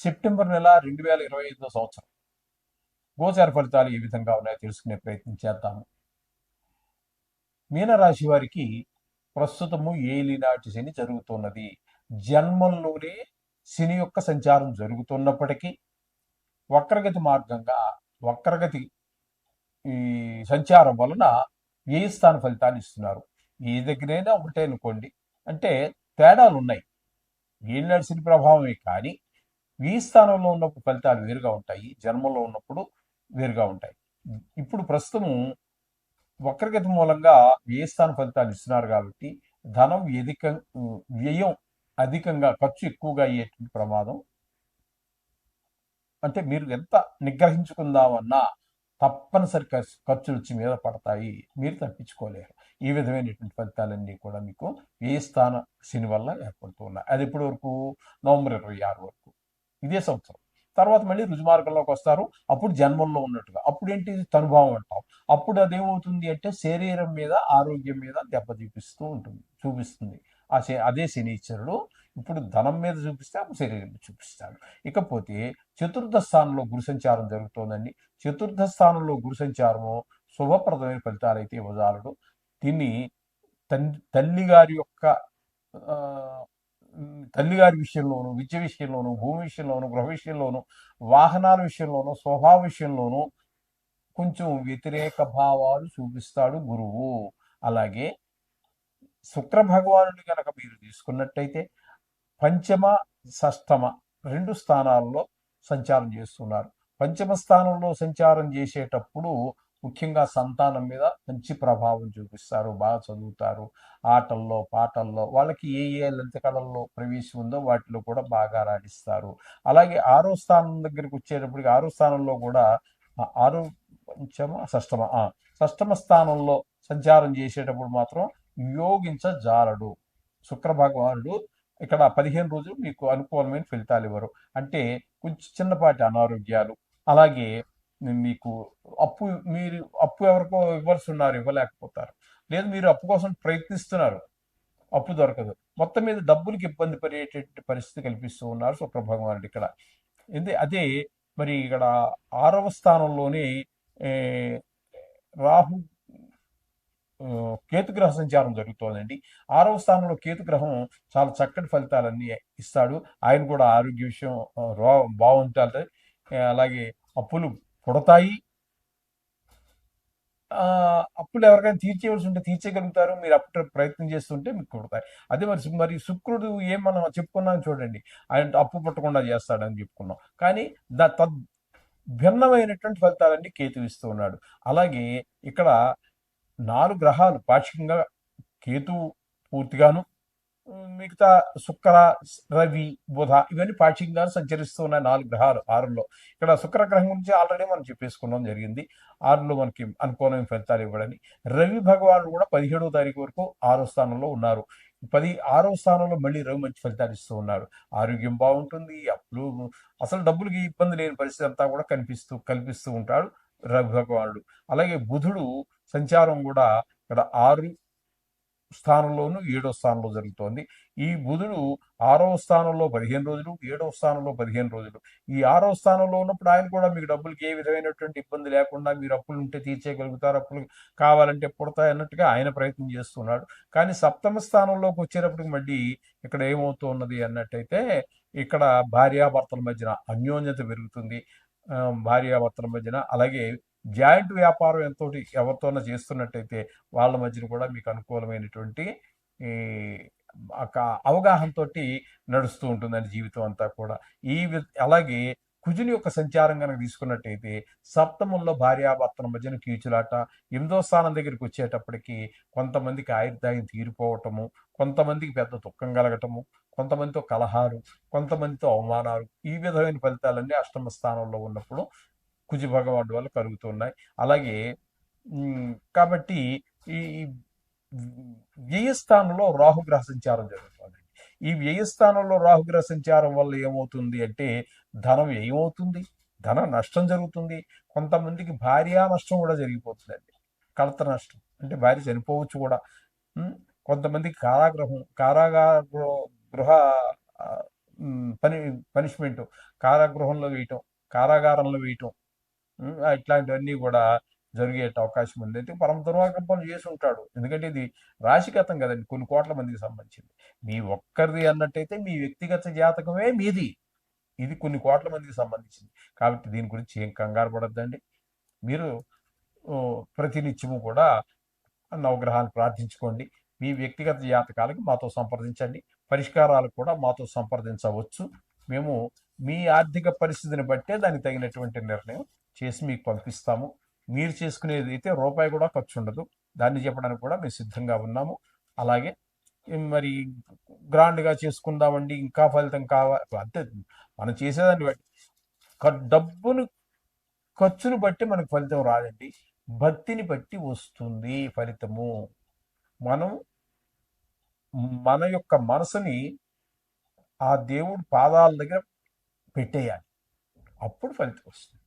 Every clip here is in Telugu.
సెప్టెంబర్ నెల రెండు వేల ఇరవై ఐదో సంవత్సరం. గోచార ఫలితాలు ఏ విధంగా ఉన్నాయో తెలుసుకునే ప్రయత్నం చేద్దాము. మీనరాశి వారికి ప్రస్తుతము ఏలినాటి శని జరుగుతున్నది. జన్మంలోనే శని యొక్క సంచారం జరుగుతున్నప్పటికీ వక్రగతి మార్గంగా వక్రగతి ఈ సంచారం వలన ఏ స్థాన ఫలితాన్ని ఇస్తున్నారు? ఏ దగ్గరైనా ఒకటే అనుకోండి అంటే తేడాలు ఉన్నాయి ఏలినాటి శని ప్రభావమే కానీ ఈ స్థానంలో ఉన్నప్పుడు ఫలితాలు వేరుగా ఉంటాయి జన్మలో ఉన్నప్పుడు వేరుగా ఉంటాయి. ఇప్పుడు ప్రస్తుతము వక్రగతి మూలంగా వ్యయ స్థాన ఫలితాలు ఇస్తున్నారు కాబట్టి ధనం ఎదిక వ్యయం అధికంగా ఖర్చు ఎక్కువగా అయ్యేటువంటి ప్రమాదం. అంటే మీరు ఎంత నిగ్రహించుకుందామన్నా తప్పనిసరి ఖర్చు ఖర్చులు వచ్చి మీద పడతాయి. మీరు తప్పించుకోలేరు. ఈ విధమైనటువంటి ఫలితాలన్నీ కూడా మీకు ఏ స్థాన శని వల్ల ఏర్పడుతూ ఉన్నాయి. అది ఇప్పటి వరకు? నవంబర్ ఇరవై ఆరు వరకు. ఇదే సంవత్సరం. తర్వాత మళ్ళీ రుజుమార్గంలోకి వస్తారు. అప్పుడు జన్మంలో ఉన్నట్టుగా. అప్పుడు ఏంటి తనుభావం అంటాం. అప్పుడు అదేమవుతుంది అంటే శరీరం మీద ఆరోగ్యం మీద దెబ్బ చూపిస్తూ ఉంటుంది చూపిస్తుంది. ఆ శ అదే శనీశ్వరుడు ఇప్పుడు ధనం మీద చూపిస్తే అప్పుడు శరీరం మీద చూపిస్తాడు. ఇకపోతే చతుర్థ స్థానంలో గురు సంచారం జరుగుతోందండి. చతుర్థ స్థానంలో గురు సంచారము శుభప్రదమైన ఫలితాలు అయితే ఇవ్వజాలడు దీన్ని తల్లి తల్లి గారి యొక్క తల్లిగారి విషయంలోను విద్య విషయంలోను భూమి విషయంలోను గృహ విషయంలోను వాహనాల విషయంలోను స్వభావ విషయంలోను కొంచెం వ్యతిరేక భావాలు చూపిస్తాడు గురువు. అలాగే శుక్ర భగవానుడి కనుక మీరు తీసుకున్నట్టయితే పంచమ షష్టమ రెండు స్థానాల్లో సంచారం చేస్తున్నారు. పంచమ స్థానంలో సంచారం చేసేటప్పుడు ముఖ్యంగా సంతానం మీద మంచి ప్రభావం చూపిస్తారు బాగా చదువుతారు. ఆటల్లో పాటల్లో వాళ్ళకి ఏ ఏ లలిత కళల్లో ప్రవేశం ఉందో వాటిలో కూడా బాగా రాణిస్తారు. అలాగే ఆరో స్థానం దగ్గరికి వచ్చేటప్పటికి ఆరో స్థానంలో కూడా ఆరో పంచమ షష్టమ షష్టమ స్థానంలో సంచారం చేసేటప్పుడు మాత్రం యోగించజాలడు. శుక్ర భగవానుడు ఇక్కడ పదిహేను రోజులు మీకు అనుకూలమైన ఫలితాలు ఇవ్వరు. అంటే కొంచెం చిన్నపాటి అనారోగ్యాలు అలాగే మీకు అప్పు మీరు అప్పు ఎవరికో ఇవ్వాల్సి ఉన్నారు ఇవ్వలేకపోతారు. లేదు మీరు అప్పు కోసం ప్రయత్నిస్తున్నారు. అప్పు దొరకదు. మొత్తం మీద డబ్బులకి ఇబ్బంది పడేటటువంటి పరిస్థితి కల్పిస్తూ ఉన్నారు శుక్రభగవానుడు ఇక్కడ. ఇది అదే మరి ఇక్కడ ఆరవ స్థానంలోనే రాహు కేతుగ్రహ సంచారం జరుగుతోందండి. ఆరవ స్థానంలో కేతుగ్రహం చాలా చక్కటి ఫలితాలన్నీ ఇస్తాడు. ఆయన కూడా ఆరోగ్య విషయం రో బాగుంటుంది అలాగే అప్పులు పుడతాయి. అప్పులు ఎవరికైనా తీర్చేయవలసి ఉంటే తీర్చేయగలుగుతారు. మీరు అప్పుడు ప్రయత్నం చేస్తుంటే మీకు కుడతాయి. అదే మరి మరి శుక్రుడు ఏం మనం చెప్పుకున్నాం చూడండి. ఆయన అప్పు పట్టకుండా చేస్తాడని చెప్పుకున్నాం. కానీ దా తద్ భిన్నమైనటువంటి ఫలితాలన్నీ కేతు ఇస్తూ ఉన్నాడు. అలాగే ఇక్కడ నాలుగు గ్రహాలు పాక్షికంగా కేతు పూర్తిగాను మిగతా శుక్ర రవి బుధ ఇవన్నీ పాక్షికంగా సంచరిస్తూ ఉన్నాయి నాలుగు గ్రహాలు ఆరులో. ఇక్కడ శుక్ర గ్రహం గురించి ఆల్రెడీ మనం చెప్పేసుకున్నాం జరిగింది. ఆరులో మనకి అనుకూలమైన ఫలితాలు ఇవ్వడని. రవి భగవానుడు కూడా పదిహేడవ తారీఖు వరకు ఆరో స్థానంలో ఉన్నారు. పది ఆరో స్థానంలో మళ్ళీ రవి మంచి ఫలితాలు ఇస్తూ ఉన్నారు ఆరోగ్యం బాగుంటుంది అప్పులు అసలు డబ్బులకి ఇబ్బంది లేని పరిస్థితి అంతా కూడా కనిపిస్తూ కల్పిస్తూ ఉంటాడు రవి భగవానుడు. అలాగే బుధుడు సంచారం కూడా ఇక్కడ ఆరు స్థానంలోను ఏడో స్థానంలో జరుగుతోంది. ఈ బుధుడు ఆరవ స్థానంలో పదిహేను రోజులు ఏడవ స్థానంలో పదిహేను రోజులు. ఈ ఆరవ స్థానంలో ఉన్నప్పుడు ఆయన కూడా మీకు డబ్బులకి ఏ విధమైనటువంటి ఇబ్బంది లేకుండా మీరు అప్పులు ఉంటే తీర్చేయగలుగుతారు అప్పులు కావాలంటే పుడతాయి అన్నట్టుగా ఆయన ప్రయత్నం చేస్తున్నాడు. కానీ సప్తమ స్థానంలోకి వచ్చేటప్పటికి మళ్ళీ ఇక్కడ ఏమవుతున్నది అన్నట్టయితే ఇక్కడ భార్యాభర్తల మధ్యన అన్యోన్యత పెరుగుతుంది. భార్యాభర్తల మధ్యన. అలాగే జాయింట్ వ్యాపారం ఎంతో ఎవరితోనో చేస్తున్నట్టయితే వాళ్ళ మధ్యన కూడా మీకు అనుకూలమైనటువంటి ఈ ఒక అవగాహనతో నడుస్తూ ఉంటుందని జీవితం అంతా కూడా. ఈ వి- అలాగే కుజుని యొక్క సంచారం కనుక తీసుకున్నట్టయితే సప్తమంలో భార్యాభర్తల మధ్యన కీచులాట ఎనిమిదో స్థానం దగ్గరికి వచ్చేటప్పటికి కొంతమందికి ఆయుర్దాయం తీరిపోవటము కొంతమందికి పెద్ద దుఃఖం కలగటము కొంతమందితో కలహాలు కొంతమందితో అవమానాలు ఈ విధమైన ఫలితాలన్నీ అష్టమ స్థానంలో ఉన్నప్పుడు కుజ భగవానుడి వల్ల కలుగుతున్నాయి. అలాగే కాబట్టి ఈ వ్యయస్థానంలో రాహుగ్రహ సంచారం జరుగుతుంది ఈ వ్యయస్థానంలో రాహుగ్రహ సంచారం వల్ల ఏమవుతుంది అంటే ధనం ఏమవుతుంది ధన నష్టం జరుగుతుంది. కొంతమందికి భార్యా నష్టం కూడా జరిగిపోతుందండి. కలత నష్టం అంటే భార్య చనిపోవచ్చు కూడా. కొంతమందికి కారాగృహం కారాగార గృహ పని పనిష్మెంట్ కారాగృహంలో వేయటం కారాగారంలో వేయటం ఇట్లాంటివన్నీ కూడా జరిగే అవకాశం ఉంది. అయితే పరమ దుర్మార్గం పనులు చేసి ఉంటాడు. ఎందుకంటే ఇది రాశిగతం కదండి కొన్ని కోట్ల మందికి సంబంధించింది. మీ ఒక్కరిది అన్నట్టయితే మీ వ్యక్తిగత జాతకమే మీది. ఇది కొన్ని కోట్ల మందికి సంబంధించింది. కాబట్టి దీని గురించి ఏం కంగారు పడద్దండి. మీరు ప్రతినిత్యము కూడా నవగ్రహాన్ని ప్రార్థించుకోండి. మీ వ్యక్తిగత జాతకాలకు మాతో సంప్రదించండి. పరిష్కారాలు కూడా మాతో సంప్రదించవచ్చు. మేము మీ ఆర్థిక పరిస్థితిని బట్టే దానికి తగినటువంటి నిర్ణయం చేసి మీకు పంపిస్తాము. మీరు చేసుకునేది అయితే రూపాయి కూడా ఖర్చు ఉండదు. దాన్ని చెప్పడానికి కూడా మేము సిద్ధంగా ఉన్నాము. అలాగే మరి గ్రాండ్గా చేసుకుందామండి ఇంకా ఫలితం కావాలి అంతే మనం చేసేదాన్ని బట్టి డబ్బును ఖర్చును బట్టి మనకు ఫలితం రాదండి. భక్తిని బట్టి వస్తుంది ఫలితము. మనం మన యొక్క మనసుని ఆ దేవుడి పాదాల దగ్గర పెట్టేయాలి. అప్పుడు ఫలితం వస్తుంది.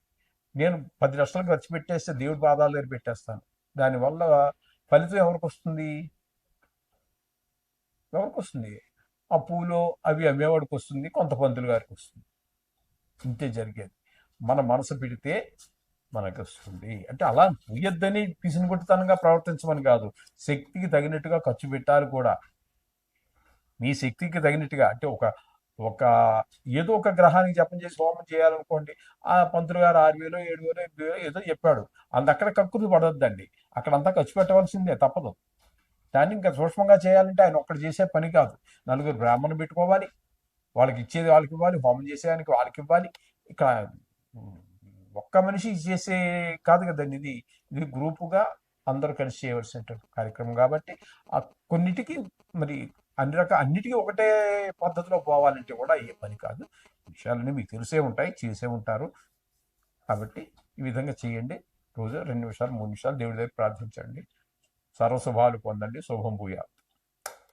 నేను పది లక్షలు ఖర్చు పెట్టేస్తే దేవుడి పాదాల దగ్గర పెట్టేస్తాను. దానివల్ల ఫలితం ఎవరికి వస్తుంది? ఎవరికి వస్తుంది? ఆ పూలు అవి అమ్మేవాడికి వస్తుంది కొంత పంతులు గారికి వస్తుంది. ఇంతే జరిగేది. మన మనసు పెడితే మనకు వస్తుంది. అంటే అలా పూయొద్దని పిసినిగొట్టుతనంగా ప్రవర్తించమని కాదు శక్తికి తగినట్టుగా ఖర్చు పెట్టాలి కూడా. మీ శక్తికి తగినట్టుగా అంటే ఒక ఒక ఏదో ఒక గ్రహానికి జపం చేసి హోమం చేయాలనుకోండి ఆ పంతులు గారు ఆరు వేలు ఏడు వేలు ఎనిమిది వేలు ఏదో చెప్పాడు. అంత అక్కడ కక్కులు పడొద్దండి. అక్కడంతా ఖర్చు పెట్టవలసిందే తప్పదు. దాన్ని ఇంకా సూక్ష్మంగా చేయాలంటే ఆయన ఒక్కడు చేసే పని కాదు. నలుగురు బ్రాహ్మణులు పెట్టుకోవాలి. వాళ్ళకి ఇచ్చేది వాళ్ళకి ఇవ్వాలి హోమం చేసేదానికి వాళ్ళకి ఇవ్వాలి. ఇక్కడ ఒక్క మనిషి చేసే కాదు కదండి ఇది. ఇది గ్రూపుగా అందరూ కలిసి చేయవలసినటువంటి కార్యక్రమం కాబట్టి ఆ కొన్నిటికి మరి అన్ని రకాల అన్నిటికీ ఒకటే పద్ధతిలో పోవాలంటే కూడా ఏ పని కాదు. విషయాలన్నీ మీకు తెలిసే ఉంటాయి చేసే ఉంటారు. కాబట్టి ఈ విధంగా చేయండి. రోజు రెండు నిమిషాలు మూడు నిమిషాలు దేవుడి దగ్గర ప్రార్థించండి. సర్వశుభాలు పొందండి. శుభం భూయాలు